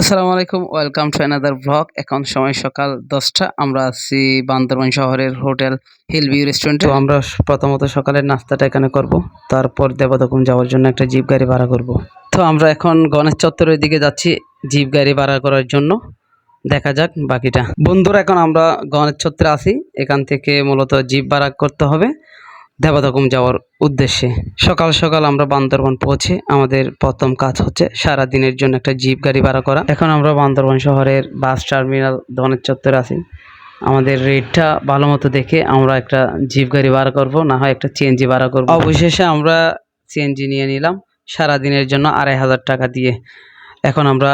আসসালামু আলাইকুম, welcome to another blog এখন সময় সকাল দশটা, আমরা আছি বান্দরবান শহরের হোটেল হিল ভিউ রেস্টুরেন্টে আমরা প্রথমত সকালের নাস্তাটা এখানে করব, তারপর দেবদকুম যাওয়ার জন্য একটা জিপ গাড়ি ভাড়া করব। তো আমরা এখন গণেশ চত্বরের দিকে যাচ্ছি জিপ গাড়ি ভাড়া করার জন্য। দেখা যাক বাকিটা। বন্ধুরা, এখন আমরা গণেশ চত্বরে আসি এখান থেকে মূলত জিপ ভাড়া করতে হবে। দেবদকুম যাওয়ার উদ্দেশ্যে। সকাল সকাল আমরা বান্দরবন পৌঁছে আমাদের প্রথম কাজ হচ্ছে সারা দিনের জন্য একটা জিপ গাড়ি ভাড়া করা। এখন আমরা বান্দরবন শহরের বাস টার্মিনাল ধনের চত্বরে আছি। আমাদের রেটটা ভালো মতো দেখে আমরা একটা জিপ গাড়ি ভাড়া করব, না হয় একটা সিএনজি ভাড়া করব। অবশেষে আমরা সিএনজি নিয়ে নিলাম সারা দিনের জন্য আড়াই হাজার টাকা দিয়ে। এখন আমরা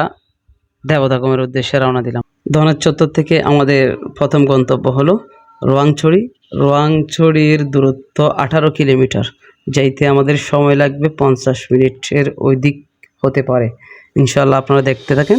দেবতাগমের উদ্দেশ্যে রওনা দিলাম। ধনের চত্বর থেকে আমাদের প্রথম গন্তব্য হলো রোয়াংছড়ি। রোয়াংছড়ির দূরত্ব আঠারো কিলোমিটার, যাইতে আমাদের সময় লাগবে পঞ্চাশ মিনিটের ওই দিক হতে পারে। ইনশাল্লাহ আপনারা দেখতে থাকেন।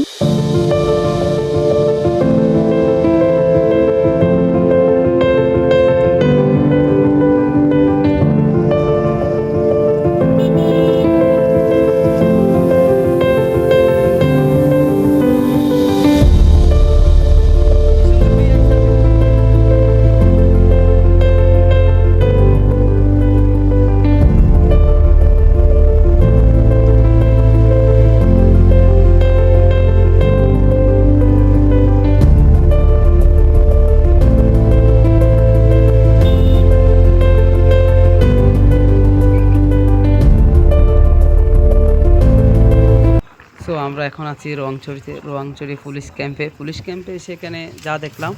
আছি রোয়াংচড়িতে রোয়াংচড়ি পুলিশ ক্যাম্পে। পুলিশ ক্যাম্পে সেখানে যা দেখলাম,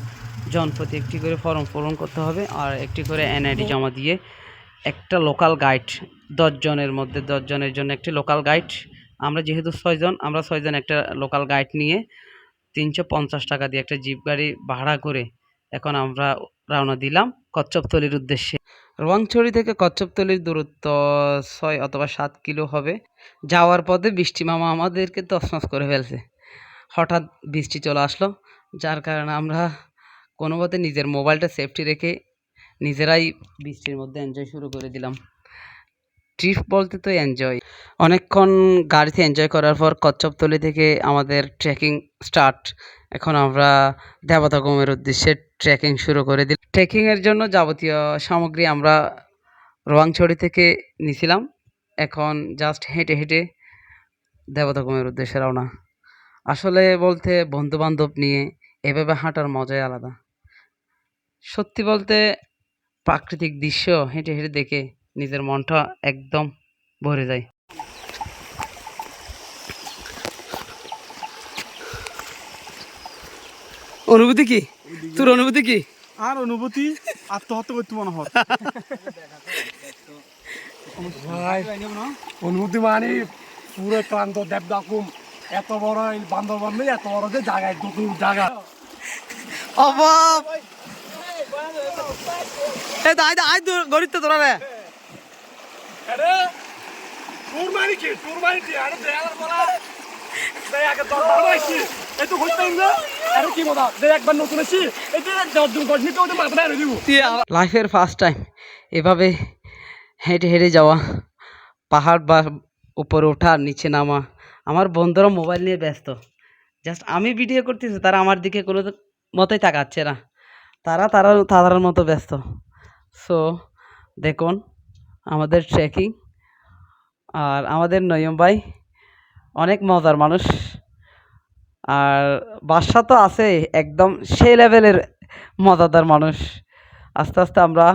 জনপ্রতি একটি করে ফর্ম পূরণ করতে হবে আর একটি করে এনআইডি জমা দিয়ে একটা লোকাল গাইড দশজনের মধ্যে দশজনের জন্য একটি লোকাল গাইড আমরা যেহেতু ছয়জন আমরা ছয়জন একটা লোকাল গাইড নিয়ে তিনশো পঞ্চাশ টাকা দিয়ে একটা জিপ গাড়ি ভাড়া করে এখন আমরা রওনা দিলাম কচ্ছপতলির উদ্দেশ্যে। রোয়াংছড়ি থেকে কচ্ছপতলির দূরত্ব ছয় অথবা সাত কিলো হবে। যাওয়ার পথে বৃষ্টি মামা আমাদেরকে তছনছ করে ফেলছে। হঠাৎ বৃষ্টি চলে আসলো, যার কারণে আমরা কোনো মতে নিজের মোবাইলটা সেফটি রেখে নিজেরাই বৃষ্টির মধ্যে এনজয় শুরু করে দিলাম। ট্রিপ বলতে তো এনজয়। অনেকক্ষণ গাড়িতে এনজয় করার পর কচ্ছপতলি থেকে আমাদের ট্রেকিং স্টার্ট। এখন আমরা দেবতা দেবতাগমের উদ্দেশ্যে ট্রেকিং শুরু করে দিই ট্রেকিংয়ের জন্য যাবতীয় সামগ্রী আমরা রোয়াংছড়ি থেকে নিছিলাম। এখন জাস্ট হেঁটে হেঁটে দেবতা দেবতাগমের উদ্দেশ্যে রওনা। আসলে বলতে বন্ধু বান্ধব নিয়ে এভাবে হাঁটার মজাই আলাদা। সত্যি বলতে প্রাকৃতিক দৃশ্য হেঁটে হেঁটে দেখে নিজের মনটা একদম ভরে যায়। অনুভূতি কি? তোর অনুভূতি কি? আর অনুভূতি আত্মহত্যা করতে মনে হয়। ভাই অনুভূতি মানে পুরো ক্লান্ত দেব ডাকুম। এত বড় এই বান্দরবান নেই এত বড় যে জায়গায় দুটো জায়গা। অভাব। এ দাই দাই গরিব তো তোরা রে। টুর মারি কি? টুর মারি কি? আরে দেয়ালের বলা লাইফের ফার্স্ট টাইম এভাবে হেঁটে হেঁটে যাওয়া, পাহাড় বা উপরে ওঠা, নিচে নামা, আমার বন্ধুরা মোবাইল নিয়ে ব্যস্ত। জাস্ট আমি ভিডিও করতেছি, তারা আমার দিকে কোনো মতোই তাকাচ্ছে না। তারা তারা তাদের মতো ব্যস্ত। সো দেখুন, আমাদের ট্রেকিং আর আমাদের নয়ম ভাই অনেক মজার মানুষ। আর বাসা তো আছে, একদম সেই লেভেলের মজাদার মানুষ। আস্তে আস্তে আমরা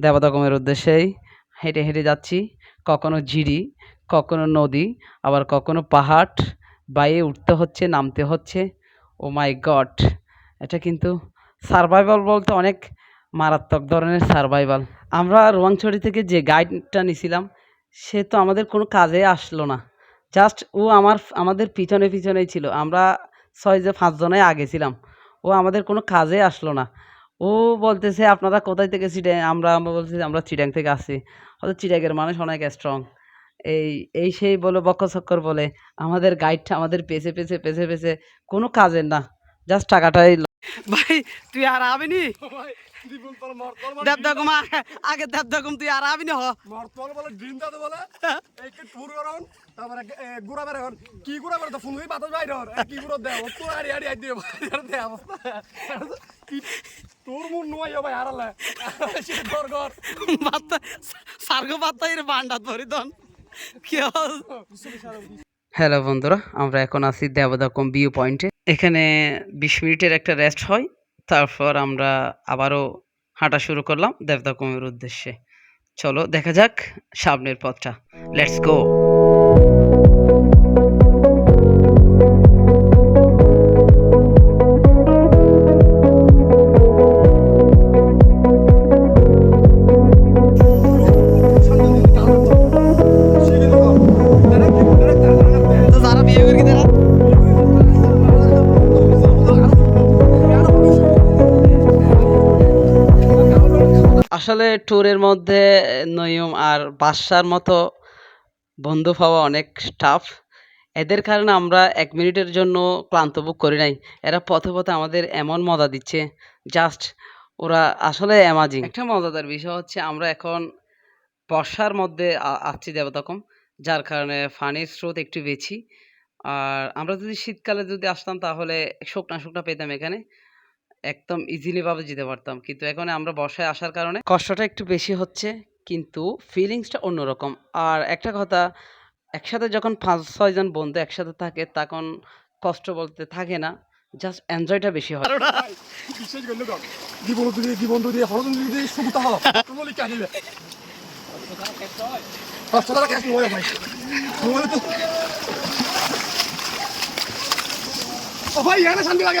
দেবতাগমের উদ্দেশ্যেই হেঁটে হেঁটে যাচ্ছি। কখনো ঝিরি, কখনো নদী, আবার কখনো পাহাড়। বাইয়ে উঠতে হচ্ছে, নামতে হচ্ছে। ও মাই গড, এটা কিন্তু সারভাইভাল বলতে অনেক মারাত্মক ধরনের সারভাইভাল। আমরা রোয়াংছড়ি থেকে যে গাইডটা নিছিলাম, সে তো আমাদের কোনো কাজে আসলো না। জাস্ট ও আমার আমাদের পিছনে পিছনেই ছিল। আমরা ছয় যে পাঁচজনে আগে ছিলাম। ও আমাদের কোনো কাজে আসলো না। ও বলতেছে আপনারা কোথায় থেকে চিটাং আমরা আমরা বলছি আমরা চিটাং থেকে আসি হয়তো চিটাগের মানুষ অনেক স্ট্রং এই এই সেই বলে বক্ক চক্কর বলে আমাদের গাইডটা আমাদের পেছে পেছে পেছে পেছে কোনো কাজের না। জাস্ট টাকাটাই ভাই তুই আর আবিনি আগে- দেবদাকুম তুই আর আবি না হ। মর বলে ড্রিম দাদা বলে। এই টুর করন তারপরে গুড়া বের হন কি গুড়া বের তো ফোন হই বাতাস বাইর হন। কি গুড়া দে তো আড়ি আড়ি আই দিয়ে আর দে অবস্থা কি তোর মুন নয় ভাই হারালে সে ঘর ঘর। সার্গ বাত্তা এর বান্ডাত ভরি দন। কি হ্যালো বন্ধুরা আমরা এখন আছি দেবদাকম ভিউ পয়েন্টে। এখানে বিশ মিনিটের একটা রেস্ট হয়। তারপর আমরা আবারও হাঁটা শুরু করলাম দেবদা কুমির উদ্দেশ্যে। চলো, দেখা যাক সামনের পথটা। লেটস গো আসলে ট্যুরের মধ্যে নয়ম আর বাদশার মতো বন্ধু পাওয়া অনেক টাফ এদের কারণে আমরা এক মিনিটের জন্য ক্লান্ত বোধ করি নাই। এরা পথে পথে আমাদের এমন মজা দিচ্ছে জাস্ট ওরা আসলে অ্যামাজিং একটা মজাদার বিষয় হচ্ছে আমরা এখন বর্ষার মধ্যে আসছি দেবতাকম, যার কারণে পানির স্রোত একটু বেশি। আর আমরা যদি শীতকালে যদি আসতাম তাহলে শুকনা শুকনা পেতাম এখানে। একদম ইজিলি ভাবে যেতে পারতাম। কিন্তু এখন আমরা বর্ষায় আসার কারণে কষ্টটা একটু বেশি হচ্ছে, কিন্তু ফিলিংসটা অন্যরকম। আর একটা কথা, একসাথে যখন পাঁচ ছয়জন বন্ধু একসাথে থাকে, তখন কষ্ট বলতে থাকে না জাস্ট এনজয়টা বেশি হয়। ভাই, এখানে শান্তি লাগে।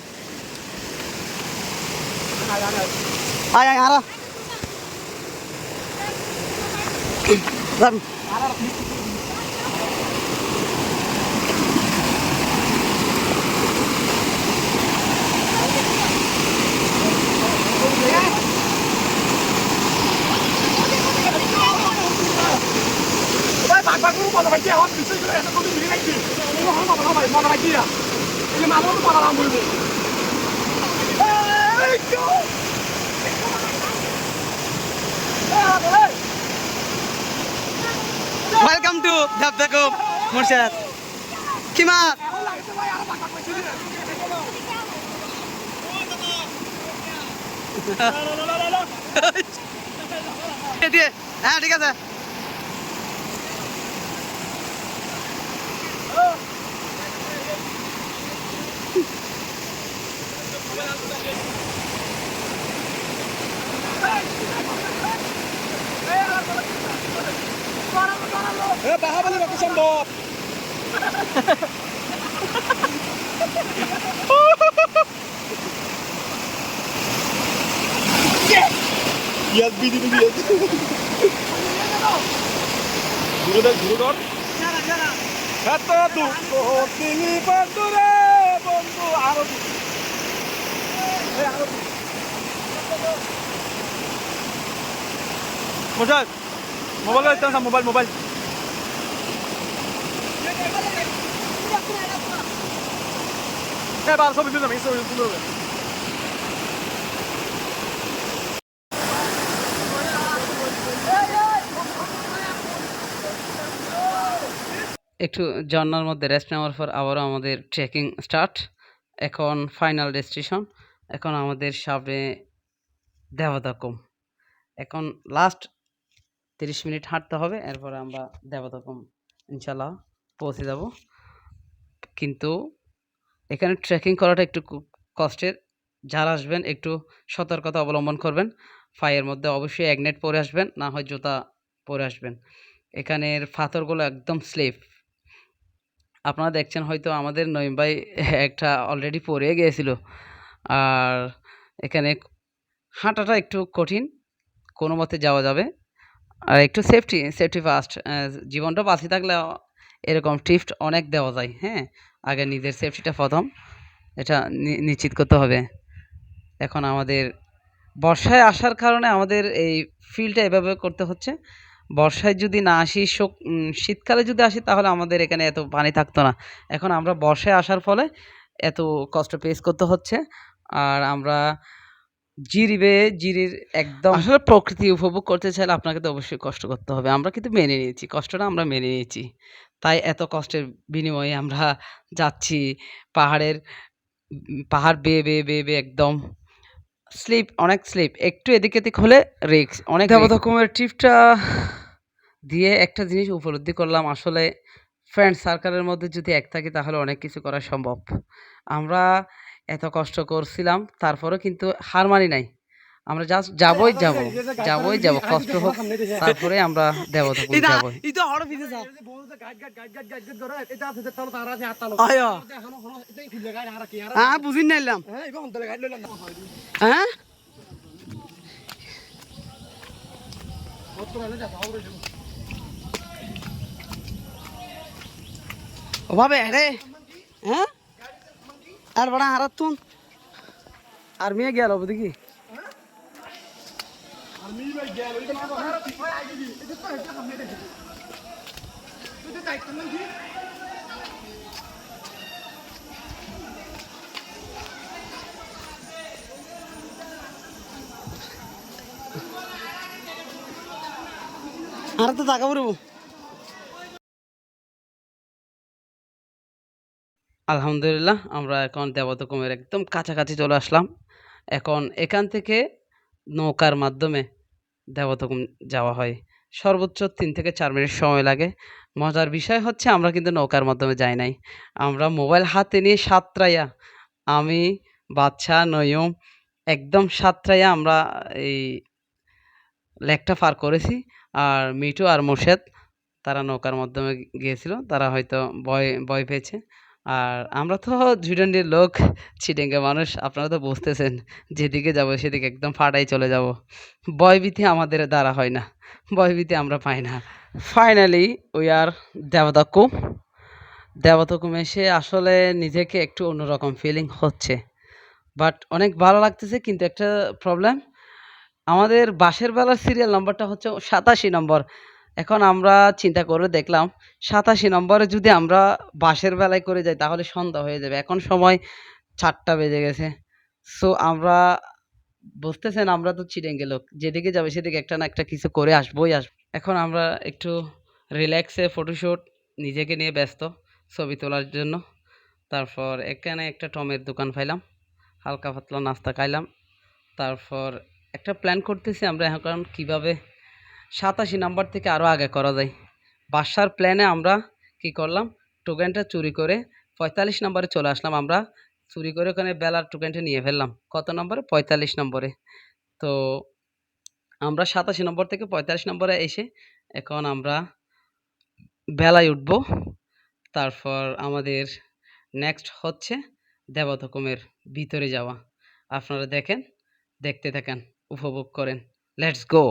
আয় আয় আরা যান ভাই ভাগ ভাগ মজা ভাই আমার বিশেষ করে এত কোনো ভিড় নাই এই হল মজা ভাই মজা ভাই দিয়া এই মানুষ মজা নাম বলব এই তো ওয়েলকাম টু দেবদাকুম মুর্শিদ কি মাছ হ্যাঁ ঠিক আছে এ বাহাবালি রকম সম্ভব। ইয়াস বিদি বিদি দূরে দেখ দূরে ধর এত দুঃখ তিনি বন্ধুরে বন্ধু আরও মোবাইল মোবাইল মোবাইল মোবাইল হ্যাঁ বার ছবি তুললাম এই ছবি তুলবে একটু ঝর্নার মধ্যে রেস্ট নেওয়ার পর আবারও আমাদের ট্রেকিং স্টার্ট এখন ফাইনাল ডেস্টিনেশন এখন আমাদের সামনে দেবতাকুম। এখন লাস্ট তিরিশ মিনিট হাঁটতে হবে, এরপরে আমরা দেবতাকুম ইনশাল্লাহ পৌঁছে যাব। কিন্তু এখানে ট্রেকিং করাটা একটু কষ্টের। যারা আসবেন একটু সতর্কতা অবলম্বন করবেন, পায়ের মধ্যে অবশ্যই একনেট পরে আসবেন, না হয় জুতা পরে আসবেন। এখানের পাথরগুলো একদম স্লিপ আপনারা দেখছেন হয়তো আমাদের নইম ভাই একটা অলরেডি পরে গিয়েছিল। আর এখানে হাঁটাটা একটু কঠিন, কোনো মতে যাওয়া যাবে। আর একটু সেফটি সেফটি ফার্স্ট জীবনটা বাঁচি থাকলে এরকম টিপস অনেক দেওয়া যায় হ্যাঁ? আগে নিজের সেফটিটা প্রথম, এটা নিশ্চিত করতে হবে। এখন আমাদের বর্ষায় আসার কারণে আমাদের এই ফিল্ডটা এভাবে করতে হচ্ছে। বর্ষায় যদি না আসি শীতকালে যদি আসি, তাহলে আমাদের এখানে এত পানি থাকতো না। এখন আমরা বর্ষায় আসার ফলে এত কষ্ট ফেস করতে হচ্ছে। আর আমরা জিরিবে জিরির একদম আসলে প্রকৃতি উপভোগ করতে চাইলে আপনাকে তো অবশ্যই কষ্ট করতে হবে। আমরা কিন্তু মেনে নিয়েছি কষ্টটা আমরা মেনে নিয়েছি। তাই এত কষ্টের বিনিময়ে আমরা যাচ্ছি পাহাড়ের উম, পাহাড় বেয়ে বেয়ে বেয়ে বেয়ে একদম স্লিপ অনেক স্লিপ একটু এদিক এদিক হলে রিক্স অনেক দেবতকমের ট্রিপটা দিয়ে একটা জিনিস উপলব্ধি করলাম আসলে ফ্রেন্ড সার্কেলের মধ্যে যদি এক থাকি তাহলে অনেক কিছু করা সম্ভব। আমরা এত কষ্ট করছিলাম তারপরেও কিন্তু হার মানি নাই। আমরা জাস্ট যাবই যাব যাবই যাব কষ্ট হোক তারপরে আমরা দেবতকুম যাবই। এটা হড় পিছে যা আয়। এখনও এখনও এটাই খুলে গাইড আর কি আর হ্যাঁ বুঝিন নাইলাম হ্যাঁ এবার অন্তরে গাইড লইলাম। না হ্যাঁ? আর বড় আর তুন। আর মিয়া গেল দেখি আর তো টাকা পড়ব। আলহামদুলিল্লাহ, আমরা এখন দেবতকুমের একদম কাছাকাছি চলে আসলাম। এখন এখান থেকে নৌকার মাধ্যমে দেবতকুম যাওয়া হয়। সর্বোচ্চ তিন থেকে চার মিনিট সময় লাগে। মজার বিষয় হচ্ছে, আমরা কিন্তু নৌকার মাধ্যমে যাই নাই। আমরা মোবাইল হাতে নিয়ে সাতরাইয়া, আমি, বাচ্চা, নয়ম, একদম সাতরাইয়া আমরা এই লেকটা পার করেছি। আর মিঠু আর মোর্শেদ, তারা নৌকার মাধ্যমে গিয়েছিল, তারা হয়তো ভয় ভয় পেয়েছে। আর আমরা তো ঝুডান্ডির লোক চিটেঙ্গে মানুষ, আপনারা তো বুঝতেছেন, যেদিকে যাব সেদিকে একদম ফাটাই চলে যাব। ভয়ভীতি আমাদের দ্বারা হয় না, ভয়ভীতি আমরা পাই না। Finally we are Debotakhum Debotakhum এসে আসলে নিজেকে একটু অন্যরকম ফিলিং হচ্ছে। বাট অনেক ভালো লাগতেছে, কিন্তু একটা প্রবলেম আমাদের বাসের বেলার সিরিয়াল নম্বরটা হচ্ছে সাতাশি নম্বর। এখন আমরা চিন্তা করে দেখলাম, সাতাশি নম্বরে যদি আমরা বাসের বেলায় করে যাই তাহলে সন্ধ্যা হয়ে যাবে। এখন সময় চারটা বেজে গেছে। সো আমরা বুঝতেছেন আমরা তো চিড়েঙ্গে লোক। যেদিকে যাবে সেদিকে একটা না একটা কিছু করে আসবোই আসব এখন আমরা একটু রিল্যাক্সে ফটোশ্যুট নিজেকে নিয়ে ব্যস্ত ছবি তোলার জন্য। তারপর এখানে একটা টমের দোকান পাইলাম, হালকা পাতলা নাস্তা খাইলাম। তারপর একটা প্ল্যান করতেছি আমরা এখন কীভাবে সাতাশি নাম্বার থেকে আরও আগে করা যায়। বাসার প্ল্যানে আমরা কি করলাম? টোকেনটা চুরি করে পঁয়তাল্লিশ নম্বরে চলে আসলাম আমরা। চুরি করে ওখানে বেলার টোকেনটা নিয়ে ফেললাম। কত নম্বরে? পঁয়তাল্লিশ নম্বরে। তো আমরা সাতাশি নম্বর থেকে পঁয়তাল্লিশ নম্বরে এসে এখন আমরা বেলায় উঠব। তারপর আমাদের নেক্সট হচ্ছে দেবতকমের ভিতরে যাওয়া। আপনারা দেখেন, দেখতে থাকেন, উপভোগ করেন। Let's go